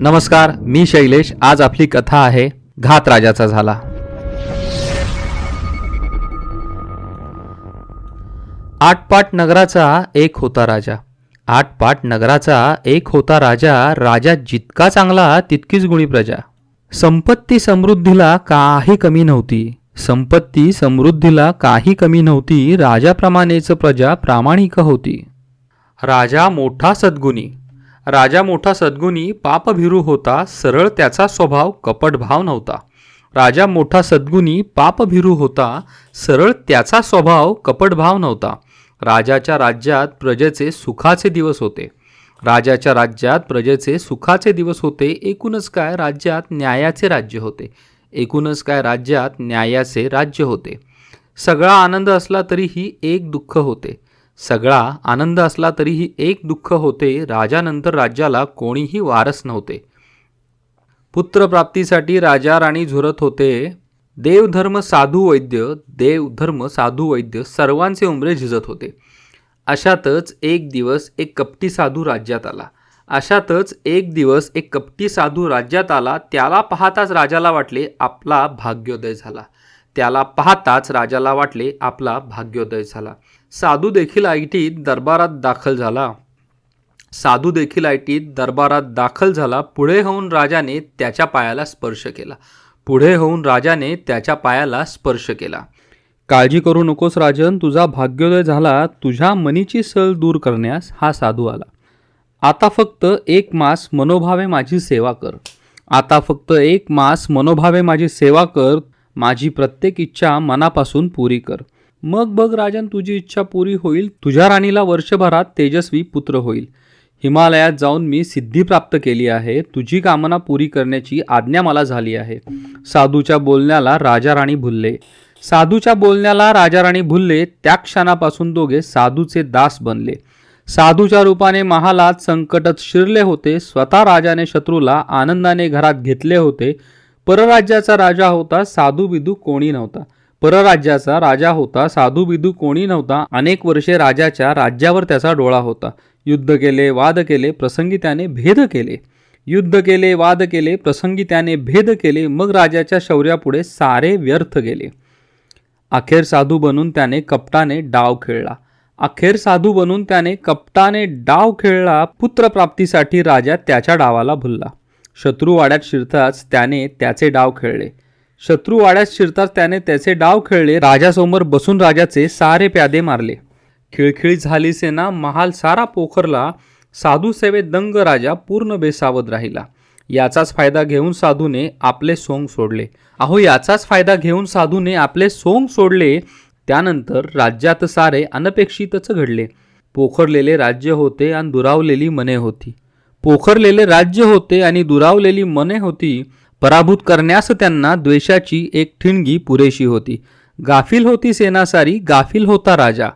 नमस्कार मी शैलेश. आज आपली कथा आहे घात राजाचा झाला. आटपाट नगराचा एक होता राजा. आटपाट नगराचा एक होता राजा. राजा जितका चांगला तितकीच गुणी प्रजा. संपत्ती समृद्धीला काही कमी नव्हती. संपत्ती समृद्धीला काही कमी नव्हती. राजाप्रमाणेच प्रजा प्रामाणिक होती. राजा मोठा सद्गुणी. राजा मोठा सद्गुणी पापभिरू होता सरळ त्याचा स्वभाव कपटभाव नव्हता. राजा मोठा सद्गुणी पापभिरू होता सरळ त्याचा स्वभाव कपटभाव नव्हता. राजाच्या राज्यात प्रजेचे सुखाचे दिवस होते. राजाच्या राज्यात प्रजेचे सुखाचे दिवस होते एकूणच काय राज्यात न्यायाचे राज्य होते. एकूणच काय राज्यात न्यायाचे राज्य होते. सगळा आनंद असला तरीही एक दुःख होते. सगळा आनंद असला तरीही एक दुःख होते राजानंतर राज्याला कोणीही वारस नव्हते. पुत्रप्राप्तीसाठी राजा राणी झुरत होते. देवधर्म साधू वैद्य देवधर्म साधू वैद्य सर्वांचे उमरे झिजत होते. अशातच एक दिवस एक कपटी साधू राज्यात आला. अशातच एक दिवस एक कपटी साधू राज्यात आला. त्याला पाहताच राजाला वाटले आपला भाग्योदय झाला. त्याला पाहताच राजाला वाटले आपला भाग्योदय झाला. साधू देखील ऐटीत दरबारात दाखल झाला. साधू देखील ऐटीत दरबारात दाखल झाला. पुढे होऊन राजाने त्याच्या पायाला स्पर्श केला. पुढे होऊन राजाने त्याच्या पायाला स्पर्श केला. काळजी करू नकोस राजन तुझा भाग्योदय झाला. तुझ्या मनीची सल दूर करण्यास हा साधू आला. आता फक्त एक मास मनोभावे माझी सेवा कर. आता फक्त एक मास मनोभावे माझी सेवा कर. माझी प्रत्येक इच्छा मनापासून पुरी कर. मग बघ राजन तुझी इच्छा पुरी होईल. तुझ्या राणीला वर्षभरात तेजस्वी पुत्र होईल. हिमालयात जाऊन मी सिद्धी प्राप्त केली आहे. तुझी कामना पुरी करण्याची आज्ञा मला झाली आहे. साधूच्या बोलण्याला राजा राणी भुलले. साधूच्या बोलण्याला राजा राणी भुलले त्या क्षणापासून दोघे साधूचे दास बनले. साधूच्या रूपाने महालात संकटत शिरले होते. स्वतः राजाने शत्रूला आनंदाने घरात घेतले होते. परराज्याचा राजा होता साधू बिदू कोणी नव्हता. परराज्याचा राजा होता साधू बिधू कोणी नव्हता अनेक वर्षे राजाच्या राज्यावर त्याचा डोळा होता. युद्ध केले वाद केले प्रसंगी त्याने भेद केले. युद्ध केले वाद केले प्रसंगी त्याने भेद केले मग राजाच्या शौर्यापुढे सारे व्यर्थ गेले. अखेर साधू बनून त्याने कपटाने डाव खेळला. अखेर साधू बनून त्याने कपटाने डाव खेळला पुत्रप्राप्तीसाठी राजा त्याच्या डावाला भुलला. शत्रुवाड्यात शिरताच त्याने त्याचे डाव खेळले. शत्रुवाड्यात शिरताच त्याने त्याचे डाव खेळले. राजासमोर बसून राजाचे सारे प्यादे मारले. खिळखिळी झाली सेना महाल सारा पोखरला. साधू सेवेत दंग राजा पूर्ण बेसावध राहिला. याचाच फायदा घेऊन साधूने आपले सोंग सोडले. अहो याचाच फायदा घेऊन साधूने आपले सोंग सोडले. त्यानंतर राज्यात सारे अनपेक्षितच घडले. पोखरलेले राज्य होते आणि दुरावलेली मने होती. पोखरलेले राज्य होते आणि दुरावलेली मने होती. पराभूत करण्यास त्यांना द्वेषाची एक ठिणगी पुरेशी होती. गाफिल होती सेनासारी गाफिल होता राजा.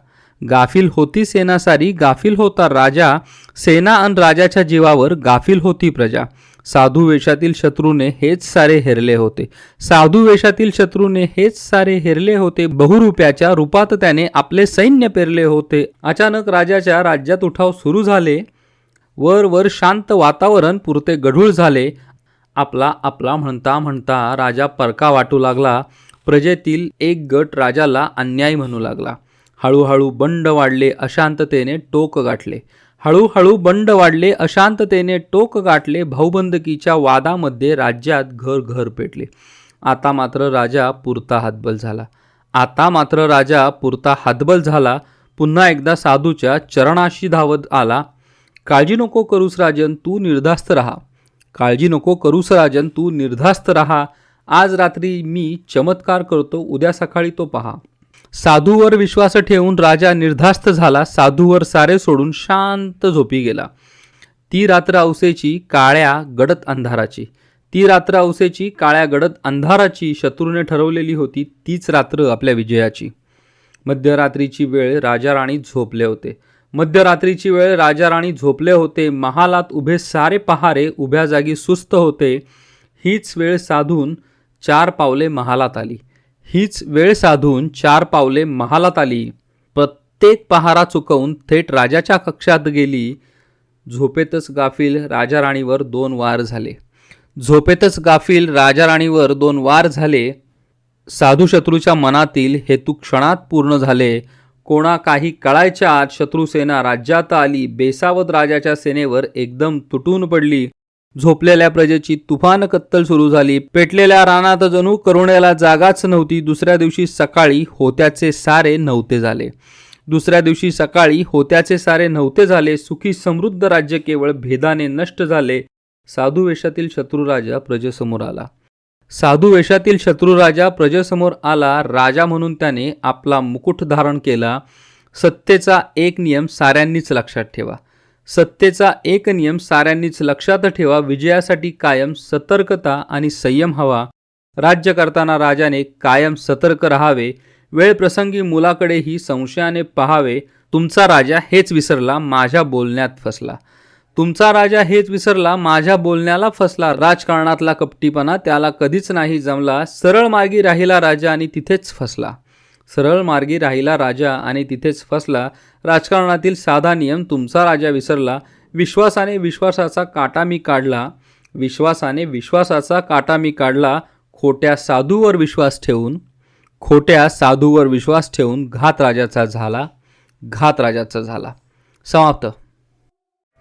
गाफिल होती सेनासारी गाफिल होता राजा. सेना अन राजाच्या जीवावर गाफिल होती प्रजा. साधू वेशातील शत्रूने हेच सारे हेरले होते. साधू वेशातील शत्रूने हेच सारे हेरले होते. बहुरूप्याच्या रूपात त्याने आपले सैन्य पेरले होते. अचानक राजाच्या राज्यात उठाव सुरू झाले. वर वर शांत वातावरण पुरते गढूळ झाले. आपला आपला म्हणता म्हणता राजा परका वाटू लागला. प्रजेतील एक गट राजाला अन्याय म्हणू लागला. हळूहळू बंड वाढले अशांततेने टोक गाठले. हळूहळू बंड वाढले अशांततेने टोक गाठले भाऊबंदकीच्या वादामध्ये राज्यात घर घर पेटले. आता मात्र राजा पुरता हातबल झाला. आता मात्र राजा पुरता हातबल झाला. पुन्हा एकदा साधूच्या चरणाशी धावत आला. काळजी नको करूस राजन तू निर्धास्त राहा. काळजी नको करूस राजन तू निर्धास्त राहा. आज रात्री मी चमत्कार करतो उद्या सकाळी तो पहा. साधूवर विश्वास ठेवून राजा निर्धास्त झाला साधूवर सारे सोडून शांत झोपी गेला. ती रात्र औसेची काळ्या गडद अंधाराची. ती रात्र औसेची काळ्या गडद अंधाराची शत्रूने ठरवलेली होती तीच रात्र आपल्या विजयाची. मध्यरात्रीची वेळ राजा राणी झोपले होते. मध्यरात्रीची वेळ राजा राणी झोपले होते. महालात उभे सारे पहारे उभ्या जागी सुस्त होते. हीच वेळ साधून चार पावले महालात आली. हीच वेळ साधून चार पावले महालात आली. प्रत्येक पहारा चुकवून थेट राजाच्या कक्षात गेली. झोपेतच गाफील राजा राणीवर दोन वार झाले. झोपेतच गाफील राजा राणीवर दोन वार झाले. साधू शत्रूच्या मनातील हेतू क्षणात पूर्ण झाले. कोणा काही कळायच्या आत शत्रुसेना राज्यात आली बेसावत राजाच्या सेनेवर एकदम तुटून पडली. झोपलेल्या प्रजेची तुफान कत्तल सुरू झाली. पेटलेल्या रानात जणू करुण्याला जागाच नव्हती. दुसऱ्या दिवशी सकाळी होत्याचे सारे नव्हते झाले. दुसऱ्या दिवशी सकाळी होत्याचे सारे नव्हते झाले. सुखी समृद्ध राज्य केवळ भेदाने नष्ट झाले. साधू वेशातील शत्रुराजा प्रजेसमोर आला. साधू वेशातील शत्रुराजा प्रजेसमोर आला. राजा म्हणून त्याने आपला मुकुट धारण केला. सत्तेचा एक नियम साऱ्यांनीच लक्षात ठेवा. सत्तेचा एक नियम साऱ्यांनीच लक्षात ठेवा. विजयासाठी कायम सतर्कता आणि संयम हवा. राज्य करताना राजाने कायम सतर्क राहावे. वेळ प्रसंगी मुलाकडेही संशयाने पहावे. तुमचा राजा हेच विसरला. माझ्या बोलण्यात फसला. तुमचा राजा हेच विसरला माझ्या बोलण्याला फसला राजकारणातला कपटीपणा त्याला कधीच नाही जमला सरळ मार्गी राहिला राजा आणि तिथेच फसला. सरळ मार्गी राहिला राजा आणि तिथेच फसला राजकारणातील साधा नियम तुमचा राजा विसरला विश्वासाने विश्वासाचा काटा मी काढला विश्वासाने विश्वासाचा काटा मी काढला खोट्या साधूवर विश्वास ठेवून खोट्या साधूवर विश्वास ठेवून घात राजाचा झाला घात राजाचा झाला. समाप्त.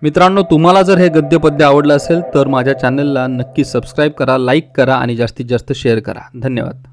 मित्रांनो तुम्हाला जर हे गद्यपद्य आवडलं असेल तर माझ्या चॅनलला नक्की सबस्क्राईब करा लाईक करा आणि जास्तीत जास्त शेअर करा. धन्यवाद.